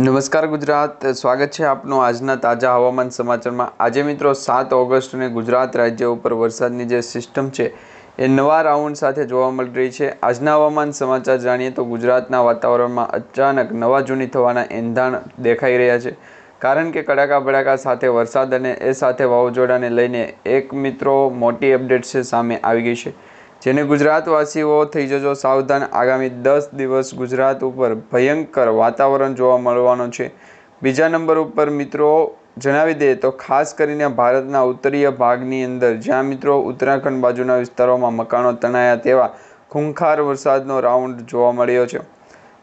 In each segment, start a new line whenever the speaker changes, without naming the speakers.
નમસ્કાર ગુજરાત, સ્વાગત છે આપનું આજના તાજા હવામાન સમાચારમાં. આજે મિત્રો સાત ઓગસ્ટને ગુજરાત રાજ્ય ઉપર વરસાદની જે સિસ્ટમ છે એ નવા રાઉન્ડ સાથે જોવા મળી રહી છે. આજના હવામાન સમાચાર જાણીએ તો ગુજરાતના વાતાવરણમાં અચાનક નવા જૂની થવાના એંધાણ દેખાઈ રહ્યા છે. કારણ કે કડાકા ભડાકા સાથે વરસાદ અને એ સાથે વાવાઝોડાને લઈને એક મિત્રો મોટી અપડેટ છે સામે આવી ગઈ છે. જેને ગુજરાતવાસીઓ થઈ જજો સાવધાન. આગામી દસ દિવસ ગુજરાત ઉપર ભયંકર વાતાવરણ જોવા મળવાનો છે. બીજા નંબર ઉપર મિત્રો જણાવી દઈએ તો ખાસ કરીને ભારતના ઉત્તરીય ભાગની અંદર જ્યાં મિત્રો ઉત્તરાખંડ બાજુના વિસ્તારોમાં મકાનો તણાયા તેવા ખૂંખાર વરસાદનો રાઉન્ડ જોવા મળ્યો છે.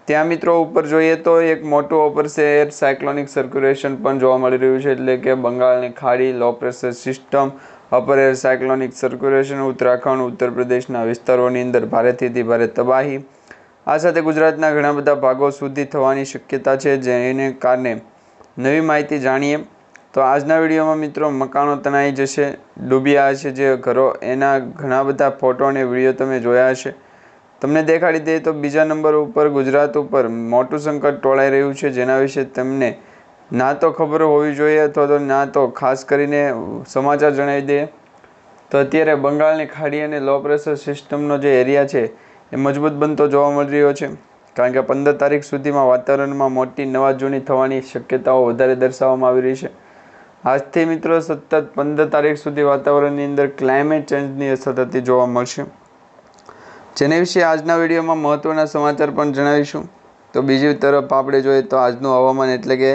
ત્યાં મિત્રો ઉપર જોઈએ તો એક મોટું ઓપર એર સાયક્લોનિક સર્ક્યુલેશન પણ જોવા મળી રહ્યું છે. એટલે કે બંગાળની ખાડી low pressure system upper air cyclonic circulation Uttarakhand Uttar પ્રદેશના વિસ્તારોની અંદર ભારેથી ભારે તબાહી. આ સાથે ગુજરાતના ઘણા બધા ભાગો સુધી થવાની શક્યતા છે, જેને કારણે નવી માહિતી જાણીએ. તો આજના વિડીયોમાં મિત્રો મકાનો તણાઈ જશે ડૂબ્યા છે જે ઘરો, એના ઘણા બધા ફોટો અને વીડિયો તમે જોયા હશે. તમને દેખાડી દઈએ તો બીજા નંબર ઉપર ગુજરાત ઉપર મોટું સંકટ ટોળાઈ રહ્યું છે, જેના વિશે તમને ના તો ખબર હોવી જોઈએ અથવા તો ના તો ખાસ કરીને સમાચાર જણાવી દઈએ તો અત્યારે બંગાળની ખાડી અને લો પ્રેશર સિસ્ટમનો જે એરિયા છે એ મજબૂત બનતો જોવા મળી રહ્યો છે. કારણ કે પંદર તારીખ સુધીમાં વાતાવરણમાં મોટી નવા જૂની થવાની શક્યતાઓ વધારે દર્શાવવામાં આવી રહી છે. આજથી મિત્રો સતત પંદર તારીખ સુધી વાતાવરણની અંદર ક્લાઇમેટ ચેન્જની અસર થતી જોવા મળશે. જેને વિશે આજના વિડીયોમાં મહત્ત્વના સમાચાર પણ જણાવીશું. તો બીજી તરફ આપણે જોઈએ તો આજનું હવામાન એટલે કે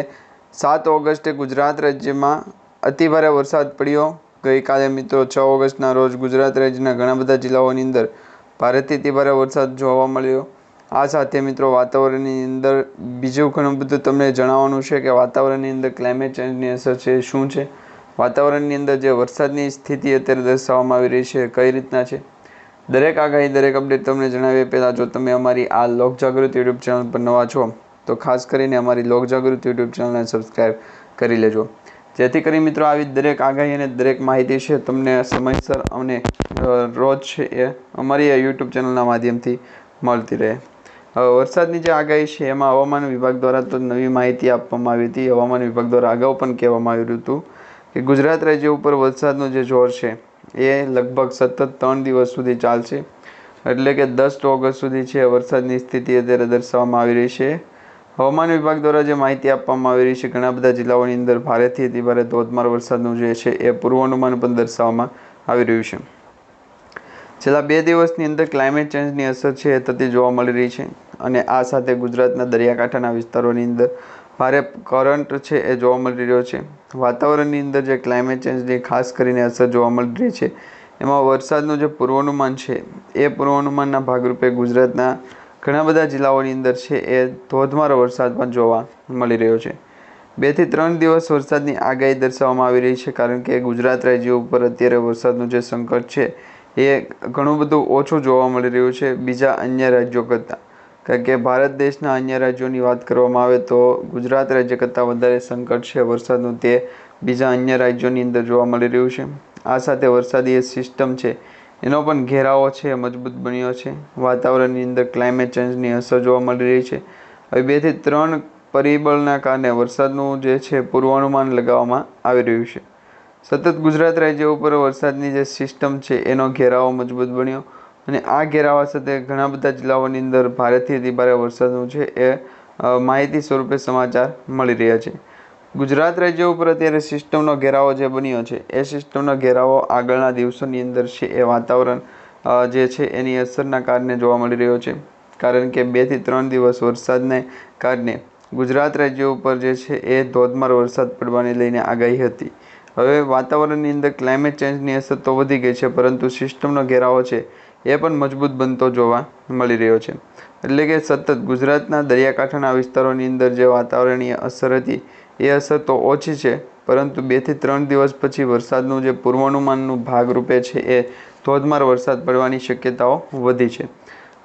સાત ઓગસ્ટે ગુજરાત રાજ્યમાં અતિભારે વરસાદ પડ્યો. ગઈકાલે મિત્રો છ ઓગસ્ટના રોજ ગુજરાત રાજ્યના ઘણા બધા જિલ્લાઓની અંદર ભારેથી અતિભારે વરસાદ જોવા મળ્યો. આ સાથે મિત્રો વાતાવરણની અંદર બીજું ઘણું બધું તમને જણાવવાનું છે કે વાતાવરણની અંદર ક્લાઇમેટ ચેન્જની અસર છે, શું છે? વાતાવરણની અંદર જે વરસાદની સ્થિતિ અત્યારે દર્શાવવામાં આવી રહી છે કઈ રીતના છે? દરેક આગાહી, દરેક અપડેટ તમને જણાવીએ. પહેલાં જો તમે અમારી આ લોક જાગૃતિ યુટ્યુબ ચેનલ પર નવા છો તો ખાસ કરીને અમારી લોક જાગૃતિ યુટ્યુબ ચેનલને સબસ્ક્રાઈબ કરી લેજો. જેથી કરી મિત્રો આવી દરેક આગાહી અને દરેક માહિતી છે તમને સમયસર અને રોજ છે એ અમારી આ યુટ્યુબ ચેનલના માધ્યમથી મળતી રહે. વરસાદની જે આગાહી છે એમાં હવામાન વિભાગ દ્વારા તો નવી માહિતી આપવામાં આવી હતી. હવામાન વિભાગ દ્વારા અગાઉ પણ કહેવામાં આવ્યું હતું કે ગુજરાત રાજ્ય ઉપર વરસાદનું જે જોર છે એ લગભગ સતત ત્રણ દિવસ સુધી ચાલશે. એટલે કે દસ ઓગસ્ટ સુધી છે. વરસાદની સ્થિતિ અત્યારે દર્શાવવામાં આવી રહી છે. હવામાન વિભાગ દ્વારા જે માહિતી આપવામાં આવી રહી છે, ઘણા બધા જિલ્લાઓની અંદર ભારેથી અતિભારે ધોધમાર વરસાદનું જે છે એ પૂર્વાનુમાન પણ દર્શાવવામાં આવી રહ્યું છે. છેલ્લા બે દિવસની અંદર ક્લાઇમેટ ચેન્જની અસર છે એ થતી જોવા મળી રહી છે અને આ સાથે ગુજરાતના દરિયાકાંઠાના વિસ્તારોની અંદર ભારે કરંટ છે એ જોવા મળી રહ્યો છે. વાતાવરણની અંદર જે ક્લાઇમેટ ચેન્જની ખાસ કરીને અસર જોવા મળી રહી છે, એમાં વરસાદનું જે પૂર્વાનુમાન છે એ પૂર્વાનુમાનના ભાગરૂપે ગુજરાતના ઘણા બધા જિલ્લાઓની અંદર છે એ ધોધમારો વરસાદ પણ જોવા મળી રહ્યો છે. બેથી ત્રણ દિવસ વરસાદની આગાહી દર્શાવવામાં આવી રહી છે કારણ કે ગુજરાત રાજ્ય ઉપર અત્યારે વરસાદનું જે સંકટ છે એ ઘણું બધું ઓછું જોવા મળી રહ્યું છે બીજા અન્ય રાજ્યો કરતાં. કારણ કે ભારત દેશના અન્ય રાજ્યોની વાત કરવામાં આવે તો ગુજરાત રાજ્ય કરતાં વધારે સંકટ છે વરસાદનું તે બીજા અન્ય રાજ્યોની અંદર જોવા મળી રહ્યું છે. આ સાથે વરસાદી સિસ્ટમ છે એનો પણ ઘેરાવો છે, મજબૂત બન્યો છે. વાતાવરણની અંદર ક્લાઇમેટ ચેન્જની અસર જોવા મળી રહી છે. હવે બેથી ત્રણ પરિબળના કારણે વરસાદનું જે છે, પૂર્વાનુમાન લગાવવામાં આવી રહ્યું છે. સતત ગુજરાત રાજ્ય ઉપર વરસાદની જે સિસ્ટમ છે, એનો ઘેરાવો મજબૂત બન્યો અને આ ઘેરાવા સાથે ઘણા બધા જિલ્લાઓની અંદર ભારેથી અતિભારે વરસાદનું છે એ માહિતી સ્વરૂપે સમાચાર મળી રહ્યા છે. ગુજરાત રાજ્ય ઉપર અત્યારે સિસ્ટમનો ઘેરાવો જે બન્યો છે, એ સિસ્ટમનો ઘેરાવો આગળના દિવસોની અંદર છે, એ વાતાવરણ જે છે, એની અસરના કારણે જોવા મળી રહ્યો છે. કારણ કે બેથી ત્રણ દિવસ વરસાદને કારણે ગુજરાત રાજ્ય ઉપર જે છે, એ ધોધમાર વરસાદ પડવાને લઈને આગાહી હતી. હવે વાતાવરણની અંદર ક્લાઇમેટ ચેન્જની અસર તો વધી ગઈ છે, પરંતુ સિસ્ટમનો ઘેરાવો છે, એ પણ મજબૂત બનતો જોવા મળી રહ્યો છે. એટલે કે સતત ગુજરાતના દરિયાકાંઠાના વિસ્તારોની અંદર જે વાતાવરણીય અસર હતી એ અસર તો ઓછી છે, પરંતુ બેથી ત્રણ દિવસ પછી વરસાદનું જે પૂર્વાનુમાનનું ભાગરૂપે છે એ ધોધમાર વરસાદ પડવાની શક્યતાઓ વધી છે.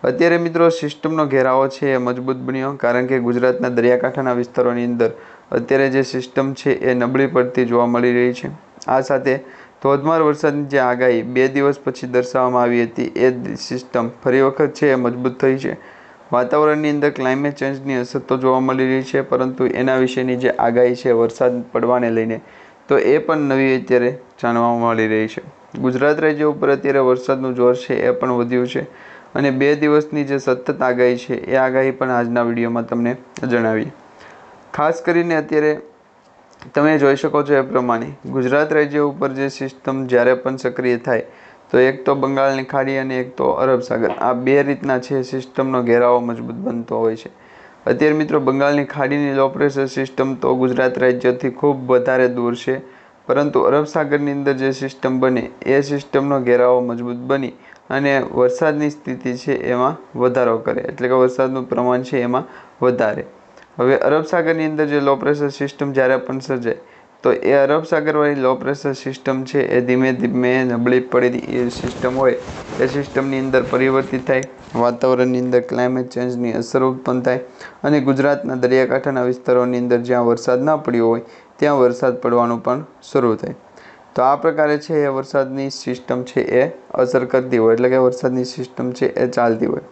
અત્યારે મિત્રો સિસ્ટમનો ઘેરાવો છે એ મજબૂત બન્યો, કારણ કે ગુજરાતના દરિયાકાંઠાના વિસ્તારોની અંદર અત્યારે જે સિસ્ટમ છે એ નબળી પડતી જોવા મળી રહી છે. આ સાથે ધોધમાર વરસાદની જે આગાહી બે દિવસ પછી દર્શાવવામાં આવી હતી, એ સિસ્ટમ ફરી વખત છે એ મજબૂત થઈ છે. વાતાવરણની અંદર ક્લાઇમેટ ચેન્જની અસર તો જોવા મળી રહી છે, પરંતુ એના વિશેની જે આગાહી છે, વરસાદ પડવાને લઈને, તો એ પણ નવી અત્યારે જાણવા મળી રહી છે. ગુજરાત રાજ્ય ઉપર અત્યારે વરસાદનું જોર છે, એ પણ વધ્યું છે. અને બે દિવસની જે સતત આગાહી છે, એ આગાહી પણ આજના વિડીયોમાં તમને જણાવી ખાસ કરીને અત્યારે તમે જોઈ શકો છો એ પ્રમાણે ગુજરાત રાજ્ય ઉપર જે સિસ્ટમ જ્યારે પણ સક્રિય થાય તો એક તો બંગાળની ખાડી અને એક તો અરબ સાગર. આ બે રીતના છે સિસ્ટમનો ઘેરાવો મજબૂત બનતો હોય છે. અત્યારે મિત્રો બંગાળની ખાડીની લો પ્રેશર સિસ્ટમ તો ગુજરાત રાજ્યથી ખૂબ વધારે દૂર છે. પરંતુ અરબ સાગરની અંદર જે સિસ્ટમ બને, એ સિસ્ટમનો ઘેરાવો મજબૂત બની અને વરસાદની સ્થિતિ છે એમાં વધારો કરે. એટલે કે વરસાદનું પ્રમાણ છે એમાં વધારે. હવે અરબ સાગરની અંદર જે લો પ્રેશર સિસ્ટમ જ્યારે પણ સર્જાય તો એ અરબ સાગરવાળી લો પ્રેશર સિસ્ટમ છે, એ ધીમે ધીમે નબળી પડેલી એ સિસ્ટમ હોય, એ સિસ્ટમની અંદર પરિવર્તિત થાય, વાતાવરણની અંદર ક્લાઇમેટ ચેન્જની અસર ઉત્પન્ન થાય અને ગુજરાતના દરિયાકાંઠાના વિસ્તારોની અંદર જ્યાં વરસાદ ન પડ્યો હોય, ત્યાં વરસાદ પડવાનું પણ શરૂ થાય. તો આ પ્રકારે છે એ વરસાદની સિસ્ટમ છે એ અસર કરતી હોય, એટલે કે વરસાદની સિસ્ટમ છે એ ચાલતી હોય.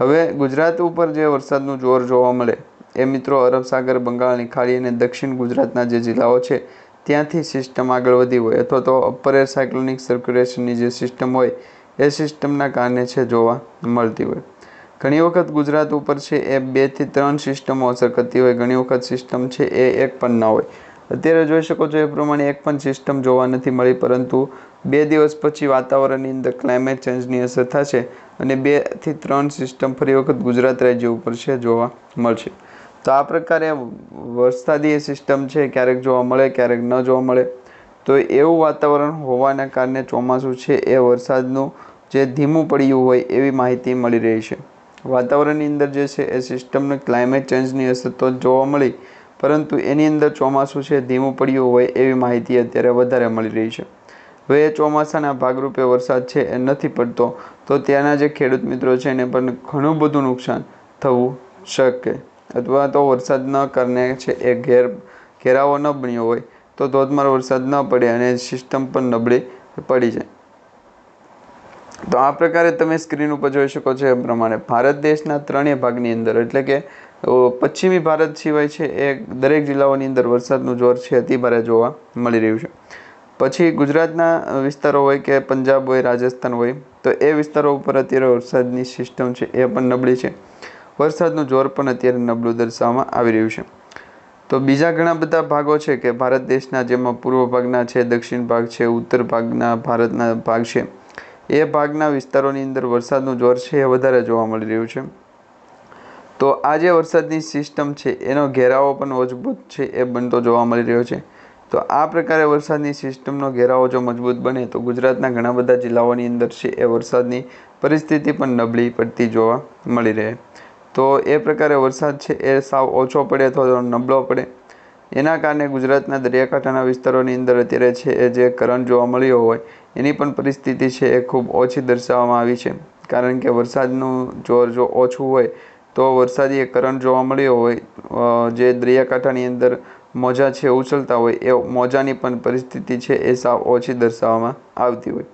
હવે ગુજરાત ઉપર જે વરસાદનું જોર જોવા મળે એ મિત્રો અરબ સાગર બંગાળની ખાડી અને દક્ષિણ ગુજરાતના જે જિલ્લાઓ છે, ત્યાંથી સિસ્ટમ આગળ વધી હોય અથવા તો અપર એર સાયક્લોનિક સર્ક્યુલેશનની જે સિસ્ટમ હોય, એ સિસ્ટમના કારણે છે જોવા મળતી હોય. ઘણી વખત ગુજરાત ઉપર છે એ બેથી ત્રણ સિસ્ટમો અસર કરતી હોય. ઘણી વખત સિસ્ટમ છે એ એક પણ ના હોય. અત્યારે જોઈ શકો છો એ પ્રમાણે એક પણ સિસ્ટમ જોવા નથી મળી, પરંતુ બે દિવસ પછી વાતાવરણની અંદર ક્લાઇમેટ ચેન્જની અસર થશે અને બેથી ત્રણ સિસ્ટમ ફરી વખત ગુજરાત રાજ્ય ઉપર છે જોવા મળશે. તો આ પ્રકારે વરસાદી સિસ્ટમ છે, ક્યારેક જોવા મળે, ક્યારેક ન જોવા મળે. તો એવું વાતાવરણ હોવાના કારણે ચોમાસું છે એ વરસાદનું જે ધીમું પડ્યું હોય એવી માહિતી મળી રહી છે. વાતાવરણની અંદર જે છે એ સિસ્ટમને ક્લાઇમેટ ચેન્જની અસર તો જોવા મળી, પરંતુ એની અંદર ચોમાસું છે, ધીમું પડ્યું હોય એવી માહિતી અત્યારે વધારે મળી રહી છે. હવે એ ચોમાસાના ભાગરૂપે વરસાદ છે એ નથી પડતો, તો ત્યાંના જે ખેડૂત મિત્રો છે એને પણ ઘણું બધું નુકસાન થવું શકે અથવા તો વરસાદના કારણે છે એ ઘેર, ઘેરાવો ન બન્યો હોય, તો ધોધમાર વરસાદ ન પડે અને સિસ્ટમ પણ નબળી પડી જાય. તો આ પ્રકારે તમે સ્ક્રીન ઉપર જોઈ શકો છો એ પ્રમાણે. ભારત દેશના ત્રણેય ભાગની અંદર, એટલે કે પશ્ચિમી ભારત સિવાય છે એ દરેક જિલ્લાઓની અંદર વરસાદનું જોર છે અતિભારે જોવા મળી રહ્યું છે. પછી ગુજરાતના વિસ્તારો હોય કે પંજાબ હોય, રાજસ્થાન હોય, તો એ વિસ્તારો ઉપર અત્યારે વરસાદની સિસ્ટમ છે એ પણ નબળી છે. વરસાદનું જોર પણ અત્યારે નબળું દર્શાવવામાં આવી રહ્યું છે. તો બીજા ઘણા બધા ભાગો છે કે ભારત દેશના જેમાં પૂર્વ ભાગના છે, દક્ષિણ ભાગ છે, ઉત્તર ભાગના, ભારતના ભાગ છે. એ ભાગના વિસ્તારોની અંદર વરસાદનું જોર છે એ વધારે જોવા મળી રહ્યું છે. તો આ જે વરસાદની સિસ્ટમ છે એનો ઘેરાવો પણ મજબૂત છે એ બનતો જોવા મળી રહ્યો છે. તો આ પ્રકારે વરસાદની સિસ્ટમનો ઘેરાવો જો મજબૂત બને તો ગુજરાતના ઘણા બધા જિલ્લાઓની અંદર છે એ વરસાદની પરિસ્થિતિ પણ નબળી પડતી જોવા મળી રહે. તો એ પ્રકારે વરસાદ છે, એ સાવ ઓછો પડે તો નબળો પડે. એના કારણે ગુજરાતના દરિયાકાંઠાના વિસ્તારોની અંદર અત્યારે છે, એ જે કરંટ જોવા મળ્યો હોય, એની પણ પરિસ્થિતિ છે, એ ખૂબ ઓછી દર્શાવવામાં આવી છે. કારણ કે વરસાદનું જોર જો ઓછું હોય, તો વરસાદી કરંટ જોવા મળ્યો હોય જે દરિયાકાંઠાની અંદર મોજા છે, ઉછળતા હોય, એ મોજાની પણ પરિસ્થિતિ છે, એ સાવ ઓછી દર્શાવવામાં આવતી હોય.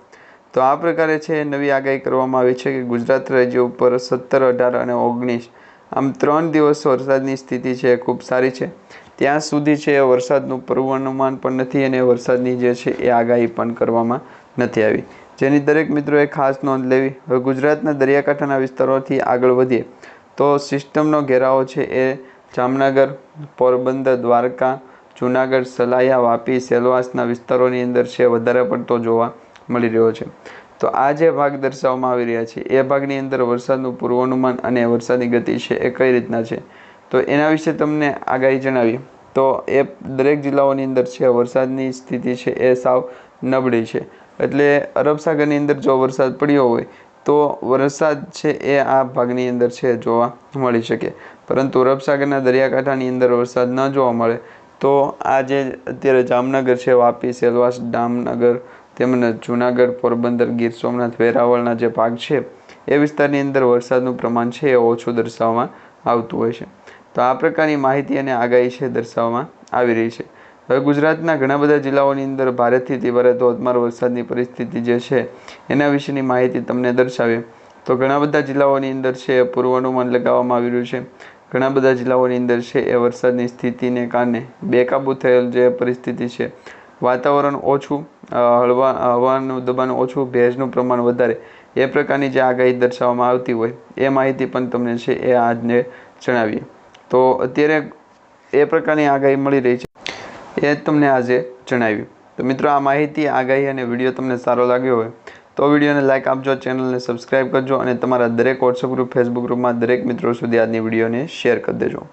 તો આ પ્રકારે છે, નવી આગાહી કરવામાં આવી છે કે ગુજરાત રાજ્ય ઉપર સત્તર, અઢાર અને ઓગણીસ આમ ત્રણ દિવસ વરસાદની સ્થિતિ છે, ખૂબ સારી છે. ત્યાં સુધી છે, વરસાદનું પૂર્વાનુમાન પણ નથી અને વરસાદની જે છે, એ આગાહી પણ કરવામાં નથી આવી. જેની દરેક મિત્રોએ ખાસ નોંધ લેવી, હવે ગુજરાતના દરિયાકાંઠાના વિસ્તારોથી આગળ વધીએ, તો સિસ્ટમનો ઘેરાવો છે એ જામનગર, પોરબંદર, દ્વારકા, જૂનાગઢ, સલાયા, વાપી, સેલવાસના વિસ્તારોની અંદર છે, વધારે પડતો જોવા મળી રહ્યો છે. તો આ જે ભાગ દર્શાવવામાં આવી રહ્યા છે, એ ભાગની અંદર વરસાદનું પૂર્વાનુમાન અને વરસાદની ગતિ છે એ કઈ રીતના છે? તો એના વિશે તમને આગાહી જણાવી તો એ દરેક જિલ્લાઓની અંદર છે, વરસાદની સ્થિતિ છે એ સાવ નબળી છે. એટલે અરબ સાગરની અંદર જો વરસાદ પડ્યો હોય, તો વરસાદ છે એ આ ભાગની અંદર છે જોવા મળી શકે. પરંતુ અરબ સાગરના દરિયાકાંઠાની અંદર વરસાદ ન જોવા મળે, તો આ જે અત્યારે જામનગર છે, વાપી, સેલવાસ, ડામનગર તેમજ જૂનાગઢ પોરબંદર ગીર સોમનાથ વેરાવળના જે ભાગ છે, એ વિસ્તારની અંદર વરસાદનું પ્રમાણ છે એ ઓછું દર્શાવવામાં આવતું હોય છે. તો આ પ્રકારની માહિતી અને આગાહી છે દર્શાવવામાં આવી રહી છે. હવે ગુજરાતના ઘણા બધા જિલ્લાઓની અંદર ભારેથી તીવ્ર ધોધમાર વરસાદની પરિસ્થિતિ જે છે, એના વિશેની માહિતી તમને દર્શાવીએ. તો ઘણા બધા જિલ્લાઓની અંદર છે એ પૂર્વાનુમાન લગાવવામાં આવી રહ્યું છે. ઘણા બધા જિલ્લાઓની અંદર છે એ વરસાદની સ્થિતિને કારણે બેકાબૂ થયેલ જે પરિસ્થિતિ છે, વાતાવરણ ઓછું હળવા હવાનું દબાણ ઓછું, ભેજનું પ્રમાણ વધારે, એ પ્રકારની જે આગાહી દર્શાવવામાં આવતી હોય, એ માહિતી પણ તમને છે એ આજને જણાવીએ. તો અત્યારે એ પ્રકારની આગાહી મળી રહી છે, એ તમને આજે જણાવ્યું તો મિત્રો, આ માહિતી, આગાહી અને વીડિયો તમને સારો લાગ્યો હોય, તો વિડીયોને લાઇક આપજો, ચેનલને સબસ્ક્રાઈબ કરજો અને તમારા દરેક વોટ્સઅપ ગ્રુપ ફેસબુક ગ્રુપમાં દરેક મિત્રો સુધી આજની વિડીયોને શેર કરી દેજો.